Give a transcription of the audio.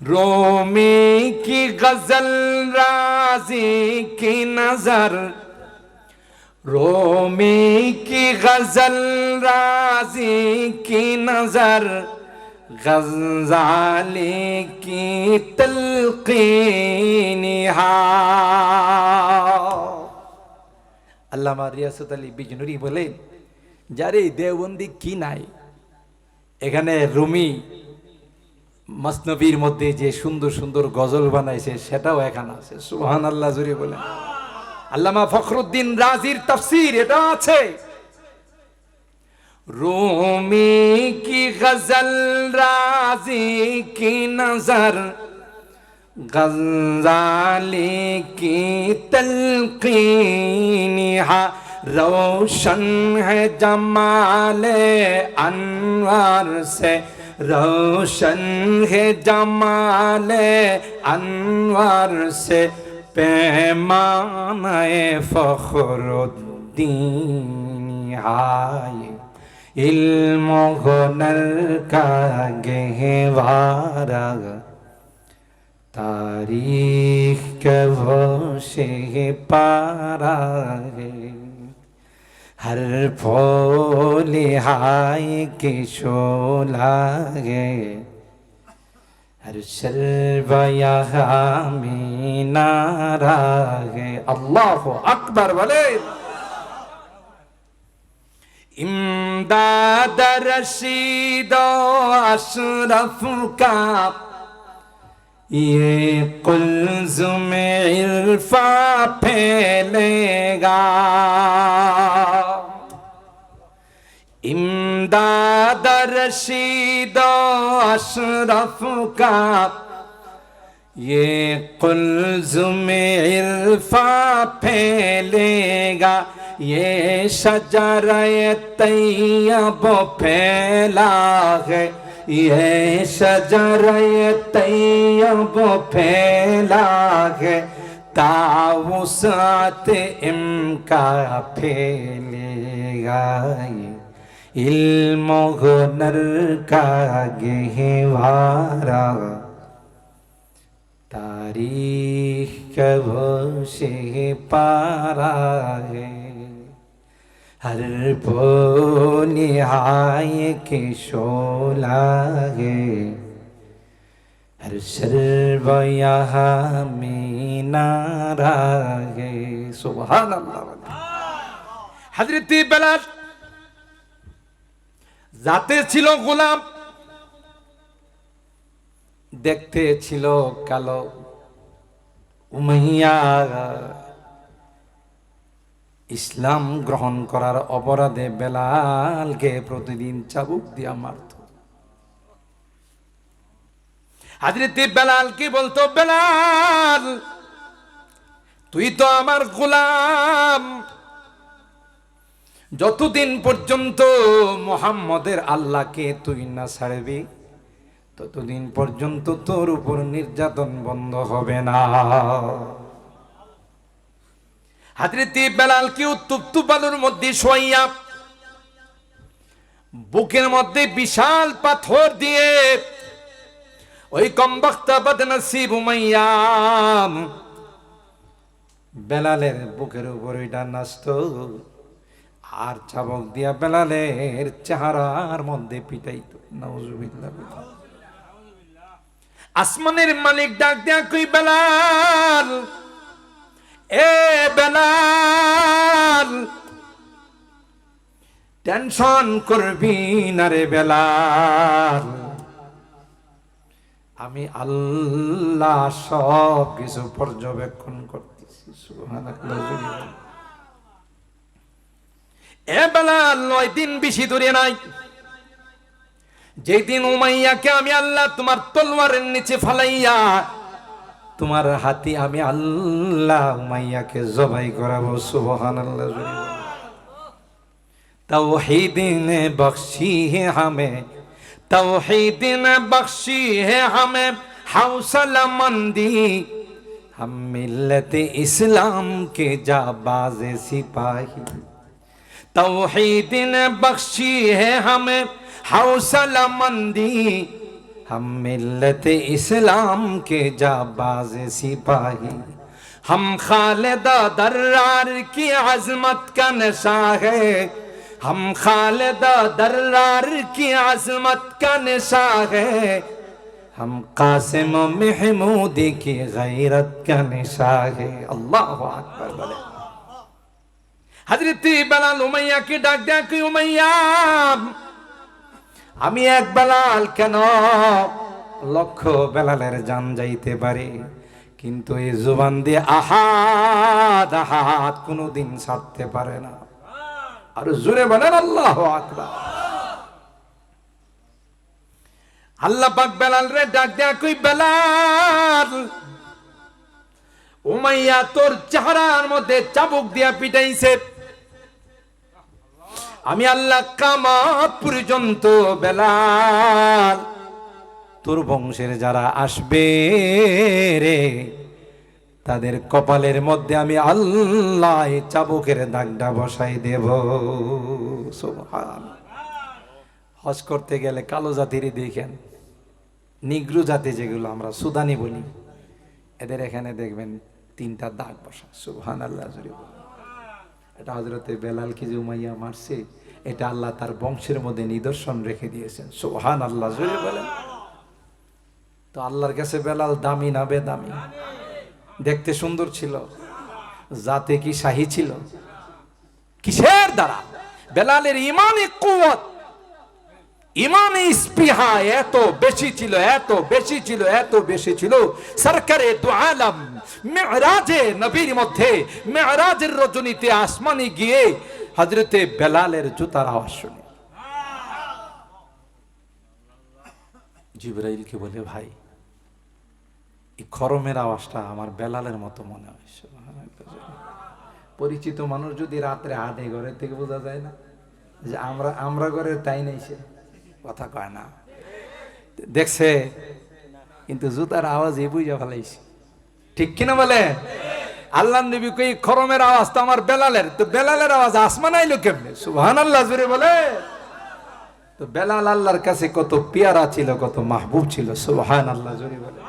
রোমে কি গজল রাজি কি নজর? রোমে কি গজল রাজি কি নজর? গজালে কি আল্লামা রিয়াসত আলী বিজনুরি বলে যারে দেওবন্দি কি নাই? এখানে রুমি মসনবীর মধ্যে যে সুন্দর সুন্দর গজল বানাইছে সেটাও এখানে আছে সুহান আল্লাহ জুড়ে বলেন আল্লামা ফখরুদ্দিন রাজির তফসির এটা আছে রুমি কি গজল রাজি কি নজর गजाली की तलकीनिहा रोशन है जमाल अनवर से روشن ہے جمال انور سے پیمان فخر الدین آئے۔ علم و غنر کا گہوارا تاریخ کے وہ شہ پارا ہے۔ হর ফোলে হাই কে লাগে হর সর্বয়া আমি নারাগে আল্লাহ আকবার বলে ইমদাদ রশিদ আশরফ কা یہ قلزم عرفہ پھیلے گا امداد رشید و اشرف کا، یہ قلزم عرفہ پھیلے گا، یہ شجر طیب پھیلا ہے، یہ شجر طیب پھیلا ہے تاوسات ان کا پھیلے گا، یہ इल्म हुनर का गहवारा तारीख कब से पारा है हर पो निहाय के शोला है हर सर्व यहाँ में नारा है सुबह अल्लाह हजरती बलात् যাতে ছিল গোলাম, দেখতে ছিল কালো উমাইয়া। ইসলাম গ্রহণ করার অপরাধে বেলালকে প্রতিদিন চাবুক দিয়া মারত। হাজরতে বেলাল কি বলতো? বেলাল, তুই তো আমার গোলাম। যতদিন পর্যন্ত মোহাম্মদের আল্লাহকে তুই না ছাড়বি, ততদিন পর্যন্ত তোর উপর নির্যাতন বন্ধ হবে না। হাজরতি বেলালকে উত্তপ্ত বালুর মধ্যে শোয়াইয়া বুকের মধ্যে বিশাল পাথর দিয়ে ওই কমবক্তা বদনসিব উমাইয়াম বেলালের বুকের উপর ওইটা নাচত। আর চাবক দিয়া বেলালের চেহারার মধ্যে পিটাইত। আসমানের মালিক ডাক দেয়া কই, বেলাল! এ বেলাল! টেনশন করবি না রে বেলাল। আমি আল্লাহ সব কিছু পর্যবেক্ষণ করতেছি, সুবহানাল্লাহ এ বেলাল নয় দিন বেশি দূরে নাই যেদিন উমাইয়াকে আমি আল্লাহ তোমার তলোয়ারের নিচে ফালাইয়া তোমার হাতে আমি আল্লাহ উমাইয়াকে জবাই করাবো সুবহান আল্লাহ तौहीद ने बख्शी है हमें तौहीद ने बख्शी है हमें हौसला मंदी हम मिल्लत इस्लाम के जाबाज सिपाही توحید نے بخشی ہے ہمیں، حوصلہ مندی۔ ہم ملت اسلام کے جا باز سپاہی۔ ہم خالدہ درار کی عظمت کا نشاں ہے۔ ہم خالدہ درار کی عظمت کا نشاں ہے۔ ہم قاسم محمود کی غیرت کا نشاں ہے۔ اللہ اکبر بلے হজরত বেলাল উমাইয়াকে ডাক দেয় কি উমাইয়া? আমি এক বেলাল কেন? লক্ষ বেলালের জান যাইতে পারে, কিন্তু এই জুবান দিয়ে আহাদ আহাদ কোনোদিন ছাড়তে পারে না। আর জোরে বলেন আল্লাহ আকবার। আল্লাহ পাক বেলাল রে ডাক দেয়া কই বেলাল? উমাইয়া তোর চেহারার মধ্যে চাবুক দিয়া পিটাইছে। আমি আল্লাহ কামা পর্যন্ত বেলাল। তোর বংশের যারা আসবে রে, তাদের কপালের মধ্যে আমি আল্লাহ চাবুকের দাগটা বসাই দেব। হজ করতে গেলে কালো জাতিরই দেখেন, নিগ্রু জাতি যেগুলো আমরা সুদানি বলি, এদের এখানে দেখবেন তিনটা দাগ বসা সুবহান আল্লাহ। এটা হজরতে বেলাল কি যে উমাইয়া মারছে, এটা আল্লাহ তার বংশের মধ্যে নিদর্শন রেখে দিয়েছেন। সোহান আল্লাহ বলেন। তো আল্লাহর কাছে বেলাল দামি না বেদামি? দেখতে সুন্দর ছিল যাতে কি শাহী ছিল? কিসের দ্বারা? বেলালের ইমানে কুয়াত ইমানে স্পৃহা এত বেশি ছিল, এত বেশি ছিল, এত বেশি ছিল। সরকারে দু আলম মেরাজে নবীর মধ্যে মেরাজের রজনীতে আসমানে গিয়ে হজরতে বেলালের জুতার আওয়াজ শুনে। জিব্রাইলকে বলে, ভাই, এই খরমের আওয়াজটা আমার বেলালের মতো মনে হয়। পরিচিত মানুষ যদি রাত্রে হাঁটে ঘরের থেকে বোঝা যায় না যে আমরা আমরা ঘরের তাই নেই সে। কথা কয় না। দেখছে, কিন্তু জুতার আওয়াজ এই বুঝে ফেলাইছে। ঠিক কিনা বলে? আল্লাহ নবী কই, খরমের আওয়াজ তো আমার বেলালের। তো বেলালের আওয়াজ আসমান আইলো কেমনে? সুহান আল্লাহ জুড়ে বলে। তো বেলাল আল্লাহর কাছে কত পিয়ারা ছিল, কত মাহবুব ছিল সুহান আল্লাহ জুড়ে বলে।